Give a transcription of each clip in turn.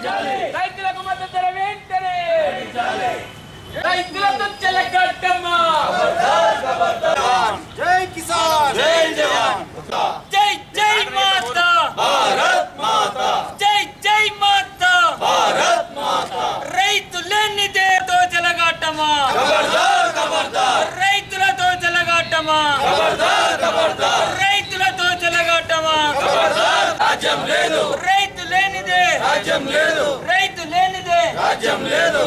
రైతులకు మద్దతు ధర వెంటనే ప్రకటించాలి. రైతులతో చెలగట్టమ్మా జై కిసాన్ జై జవాన్ జై జై మాతా భారత్ మాతా జై జై మాతా భారత్ మాతా రైతు లేనిదే తో చెలగట్టమా ఖబర్దార్ ఖబర్దార్ రైతులతో చెలగట్టమా ఖబర్దార్ ఖబర్దార్ రైతులతో చెలగట్టమా ఖబర్దార్ రాజ్యం లేదు. రైతు లేనిదే. రాజ్యం లేదు. రైతు లేనిదే. రాజ్యం లేదు.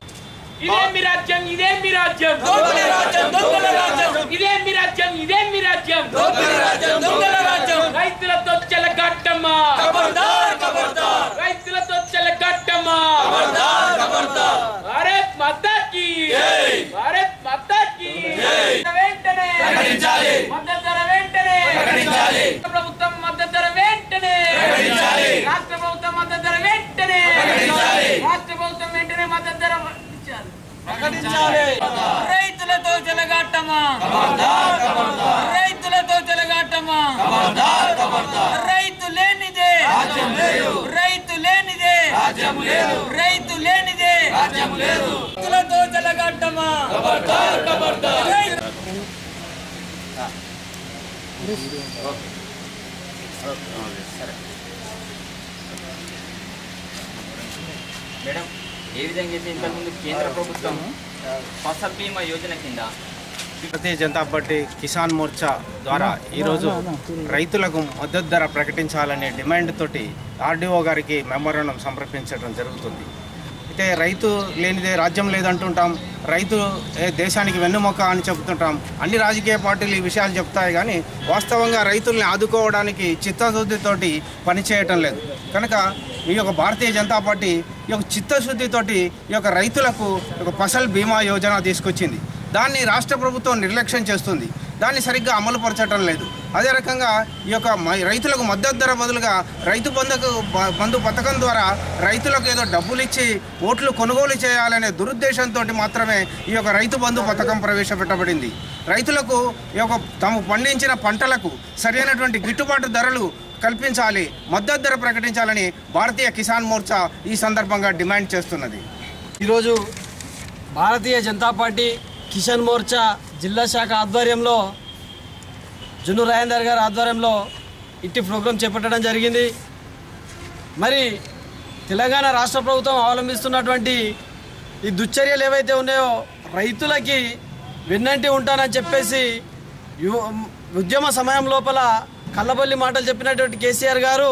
ఇదేమి రాజ్యం ఇదేమి రాజ్యం. దోపిడీ రాజ్యం, దొంగల రాజ్యం. ఇదేమి రాజ్యం ఇదేమి రాజ్యం. దోపిడీ రాజ్యం, దొంగల రాజ్యం. రైతులతో చెలగట్టమ్మా ఖబర్దార్ ఖబర్దార్ రైతులతో చెలగట్టమ్మా ఖబర్దార్ ఖబర్దార్ భారత్ మాతా కి. జై. భారత్ మాతా కి. జై. వెంటనే ప్రకటించాలి. మద్దతు వెంటనే. ప్రకటించాలి. రాష్ట్ర ప్రభుత్వం మద్దతు ధర వెంటనే ప్రకటించాలి. రాష్ట్ర ప్రభుత్వం మద్దతు ధర వెంటనే ప్రకటించాలి. రాష్ట్ర ప్రభుత్వం వెంటనే మద్దతు ధర ఇచ్చాలి ప్రకటించాలి. రైతులతో చెలగాటమా? రైతులతో చెలగాటమా? రైతు లేనిదే. రైతు లేనిదే. రైతు లేనిదే. రైతులతో చెలగాటమా? మేడం. ఏ విధంగా అయితే ఇంతకుముందు కేంద్ర ప్రభుత్వం ఫసల్ బీమా యోజన కింద భారతీయ జనతా పార్టీ కిసాన్ మోర్చా ద్వారా ఈరోజు రైతులకు మద్దతు ధర ప్రకటించాలనే డిమాండ్ తోటి ఆర్డీఓ గారికి మెమోరాండం సమర్పించడం జరుగుతుంది. అయితే రైతు లేనిదే రాజ్యం లేదంటుంటాం రైతు ఏ దేశానికి వెన్నుమొక్క అని చెబుతుంటాం అన్ని రాజకీయ పార్టీలు ఈ విషయాలు చెప్తాయి కానీ వాస్తవంగా రైతుల్ని ఆదుకోవడానికి చిత్తశుద్ధితోటి పనిచేయటం లేదు. కనుక ఈ యొక్క భారతీయ జనతా పార్టీ ఈ యొక్క చిత్తశుద్ధితోటి ఈ యొక్క రైతులకు ఒక ఫసల్ బీమా యోజన తీసుకొచ్చింది. దాన్ని రాష్ట్ర ప్రభుత్వం నిర్లక్ష్యం చేస్తుంది. దాన్ని సరిగ్గా అమలు పరచడం లేదు. అదే రకంగా ఈ యొక్క రైతులకు మద్దతు ధర బదులుగా రైతు బంధుకు బంధు పథకం ద్వారా రైతులకు ఏదో డబ్బులు ఇచ్చి ఓట్లు కొనుగోలు చేయాలనే దురుద్దేశంతో మాత్రమే ఈ యొక్క రైతు బంధు పథకం ప్రవేశపెట్టబడింది. రైతులకు ఈ యొక్క తాము పండించిన పంటలకు సరైనటువంటి గిట్టుబాటు ధరలు కల్పించాలి మద్దతు ధర ప్రకటించాలని భారతీయ కిసాన్ మోర్చా ఈ సందర్భంగా డిమాండ్ చేస్తున్నది. ఈరోజు భారతీయ జనతా పార్టీ కిషన్ మోర్చా జిల్లా శాఖ ఆధ్వర్యంలో జున్ను రాజేందర్ గారి ఆధ్వర్యంలో ఇట్టి ప్రోగ్రాం చేపట్టడం జరిగింది. మరి తెలంగాణ రాష్ట్ర ప్రభుత్వం అవలంబిస్తున్నటువంటి ఈ దుశ్చర్యలు ఏవైతే ఉన్నాయో రైతులకి వెన్నంటి ఉంటానని చెప్పేసి ఉద్యమ సమయం లోపల కళ్ళబల్లి మాటలు చెప్పినటువంటి కేసీఆర్ గారు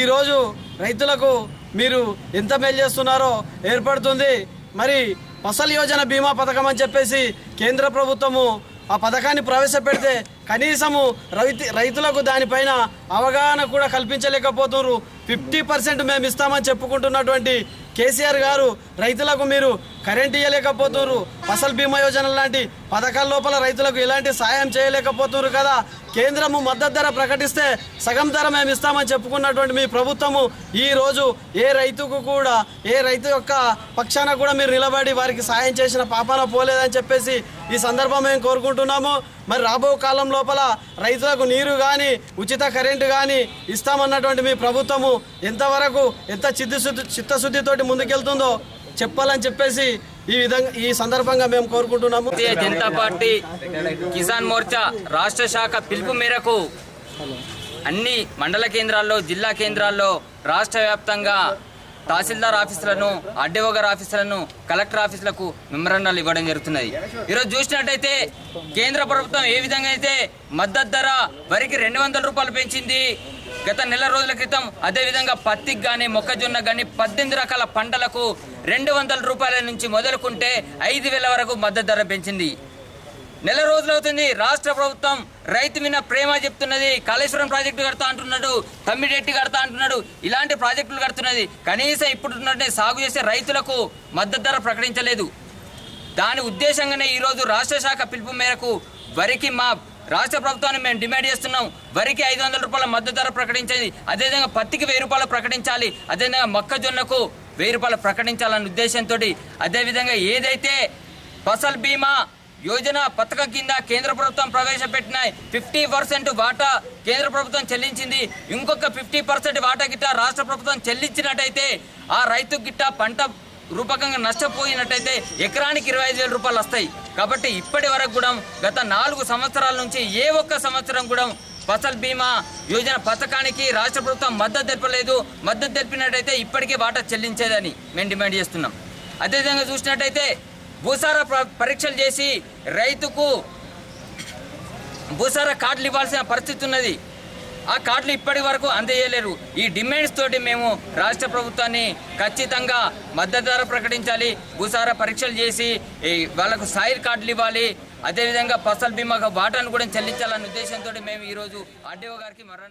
ఈరోజు రైతులకు మీరు ఎంత మేలు చేస్తున్నారో ఏర్పడుతుంది. మరి ఫసల్ యోజన బీమా పథకం అని చెప్పేసి కేంద్ర ప్రభుత్వము ఆ పథకాన్ని ప్రవేశపెడితే కనీసము రైతు రైతులకు దానిపైన అవగాహన కూడా కల్పించలేకపోతున్నారు. ఫిఫ్టీ పర్సెంట్ మేము ఇస్తామని చెప్పుకుంటున్నటువంటి కేసీఆర్ గారు రైతులకు మీరు కరెంట్ ఇవ్వలేకపోతున్నారు ఫసల్ బీమా యోజన లాంటి పథకాల లోపల రైతులకు ఎలాంటి సాయం చేయలేకపోతున్నారు కదా. కేంద్రము మద్దతు ధర ప్రకటిస్తే సగం ధర మేము ఇస్తామని చెప్పుకున్నటువంటి మీ ప్రభుత్వము ఈ రోజు ఏ రైతుకు కూడా ఏ రైతు యొక్క పక్షాన కూడా మీరు నిలబడి వారికి సాయం చేసిన పాపాన పోలేదని చెప్పేసి ఈ సందర్భం మేము కోరుకుంటున్నాము. మరి రాబో కాలం లోపల రైతులకు నీరు కానీ ఉచిత కరెంటు కానీ ఇస్తామన్నటువంటి మీ ప్రభుత్వము ఎంతవరకు ఎంత చిత్తశుద్ధి చిత్తశుద్ధితోటి ముందుకెళ్తుందో చెప్పాలని చెప్పేసి ఈ విధంగా ఈ సందర్భంగా మేము కోరుకుంటున్నాము. భారతీయ జనతా పార్టీ కిసాన్ మోర్చా రాష్ట్ర శాఖ పిలుపు మేరకు అన్ని మండల కేంద్రాల్లో జిల్లా కేంద్రాల్లో రాష్ట్ర వ్యాప్తంగా తహసీల్దార్ ఆఫీసులను ఆర్డీఓ గారి ఆఫీసులను కలెక్టర్ ఆఫీసులకు మెమరాండాలు ఇవ్వడం జరుగుతున్నది. ఈరోజు చూసినట్టయితే కేంద్ర ప్రభుత్వం ఏ విధంగా అయితే మద్దతు ధర వరికి రెండు వందల రూపాయలు పెంచింది గత నెల రోజుల క్రితం అదేవిధంగా పత్తికి కానీ మొక్కజొన్న కానీ పద్దెనిమిది రకాల పంటలకు రెండు వందల రూపాయల నుంచి మొదలుకుంటే ఐదు వేల వరకు మద్దతు ధర పెంచింది. నెల రోజులవుతుంది రాష్ట్ర ప్రభుత్వం రైతు మీద ప్రేమ చెప్తున్నది. కాళేశ్వరం ప్రాజెక్టు కడతా అంటున్నాడు. తమ్మిడెట్టి కడతా అంటున్నాడు. ఇలాంటి ప్రాజెక్టులు కడుతున్నది. కనీసం ఇప్పుడున్నట్టే సాగు చేసే రైతులకు మద్దతు ధర ప్రకటించలేదు. దాని ఉద్దేశంగానే ఈరోజు రాష్ట్ర శాఖ పిలుపు మేరకు వరికి మా రాష్ట్ర ప్రభుత్వాన్ని మేము డిమాండ్ చేస్తున్నాం. వరికి ఐదు వందల రూపాయల మద్దతు ధర ప్రకటించింది. అదేవిధంగా పత్తికి వెయ్యి రూపాయలు ప్రకటించాలి. అదేవిధంగా మొక్కజొన్నకు వెయ్యి రూపాయలు ప్రకటించాలన్న ఉద్దేశంతో అదేవిధంగా ఏదైతే ఫసల్ బీమా యోజన పథకం కింద కేంద్ర ప్రభుత్వం ప్రవేశపెట్టిన ఫిఫ్టీ పర్సెంట్ వాటా కేంద్ర ప్రభుత్వం చెల్లించింది. ఇంకొక ఫిఫ్టీ పర్సెంట్ వాటా గిట్ట రాష్ట్ర ప్రభుత్వం చెల్లించినట్టయితే ఆ రైతు గిట్ట పంట రూపకంగా నష్టపోయినట్టయితే ఎకరానికి ఇరవై ఐదు వేల రూపాయలు వస్తాయి. కాబట్టి ఇప్పటి వరకు కూడా గత నాలుగు సంవత్సరాల నుంచి ఏ ఒక్క సంవత్సరం కూడా ఫసల్ బీమా యోజన పథకానికి రాష్ట్ర ప్రభుత్వం మద్దతు తెలపలేదు. మద్దతు తెలిపినట్టయితే ఇప్పటికే వాటా చెల్లించేదని మేము డిమాండ్ చేస్తున్నాం. అదేవిధంగా చూసినట్టయితే భూసార పరీక్షలు చేసి రైతుకు భూసార కార్డులు ఇవ్వాల్సిన పరిస్థితి ఉన్నది. ఆ కార్డులు ఇప్పటి వరకు అందజేయలేరు. ఈ డిమాండ్స్ తోటి మేము రాష్ట్ర ప్రభుత్వాన్ని ఖచ్చితంగా మద్దతు ధర ప్రకటించాలి భూసార పరీక్షలు చేసి వాళ్ళకు వాళ్ళకు సాయిల్ కార్డులు ఇవ్వాలి. అదేవిధంగా ఫసల్ బీమా వాటాను కూడా చెల్లించాలనే ఉద్దేశంతో మేము ఈరోజు ఆర్డీఓ గారికి మరణ